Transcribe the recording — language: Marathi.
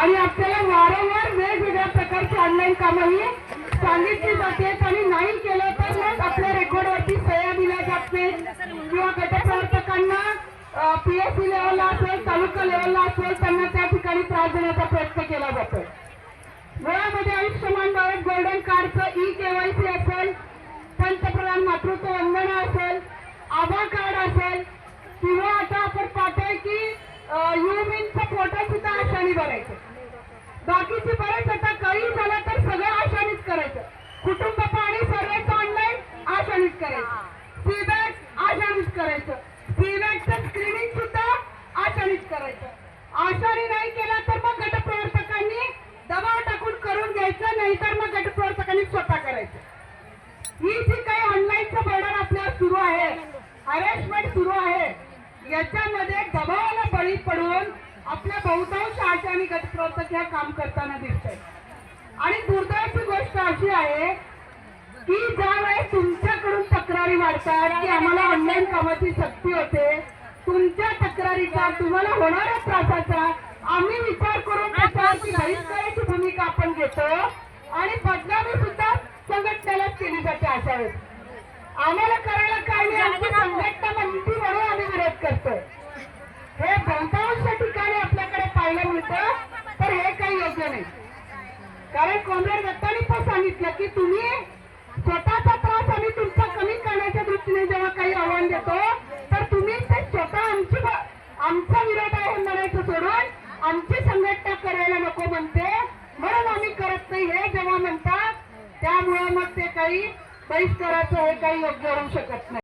आणि आपल्याला वारंवार वेगवेगळ्या प्रकारची ऑनलाईन कामंही सांगितली जाते. आणि नाही केलं तर मग आपल्या रेकॉर्डवरती सह्या दिल्या जात नाही किंवा गटप्रवर्तकांना पीएससी लेवलला असेल तालुका लेवलला असेल त्यांना त्या ठिकाणी त्रास देण्याचा प्रयत्न केला जातो मुळामध्ये आयुष्यमान भारत गोल्डन कार्डचं ई केवायसी असेल पंतप्रधान मातृत्व वंदना असेल आभा कार्ड असेल किंवा आता आपण पाहतोय की युमिनचं फोटो सुद्धा आशाने भरायचं. बाकीचे बरेच आता काही झालं तर सगळं आशानीच करायचं. कुटुंब पाणी सर्वेच ऑनलाईन आशानीच करायचं. सीबॅक आशानेच करायचं. सीबॅकचं स्क्रीनिंग सुद्धा आशानीच करायचं. आशाने नाही केला तर मग गटप्रवर्तकांनी दबाव टाकून करून घ्यायचं नाहीतर मग गटप्रवर्तकांनी स्वतः करायचं. ही जी काही ऑनलाईनचं बर्डन आपल्याला सुरू आहे हॅरेसमेंट सुरू आहे याच्यामध्ये दबावाला बळी पडून आपल्या बहुतांश आशा आणि गटप्रवर्तक ह्या काम करताना दिसत आणि दुर्दैवाची गोष्ट अशी आहे की ज्या वेळेस तुमच्याकडून तक्रारी वाढतात की आम्हाला ऑनलाईन कामाची सक्ती होते तुमच्या तक्रारीचा तुम्हाला होणाऱ्या त्रासाचा आम्ही विचार करून त्याच्यावरती बहिष्काराची भूमिका आपण घेतो आणि बदनामी सुद्धा संघटनेलाच केली जाते अशा वेळेस. आम्हाला करायला काय नाही आमची संघटना म्हणती म्हणून आम्ही विरोध करतोय हे बहुतांश ठिकाणी आपल्याकडे पाहायला मिळतं तर हे काही योग्य नाही कारण कॉम्रेड दत्तानी पण सांगितलं की तुम्ही स्वतःचा त्रास आम्ही तुमचा कमी करण्याच्या दृष्टीने जेव्हा काही आव्हान देतो तर तुम्ही ते स्वतः आमची आमचा विरोध आहे म्हणायचं सोडून आमची संघटना करायला नको म्हणते. म्हणून आम्ही करत नाही हे जेव्हा म्हणतात त्यामुळे मग ते काही बहिष्काराचं हे काही योग्य होऊ शकत नाही.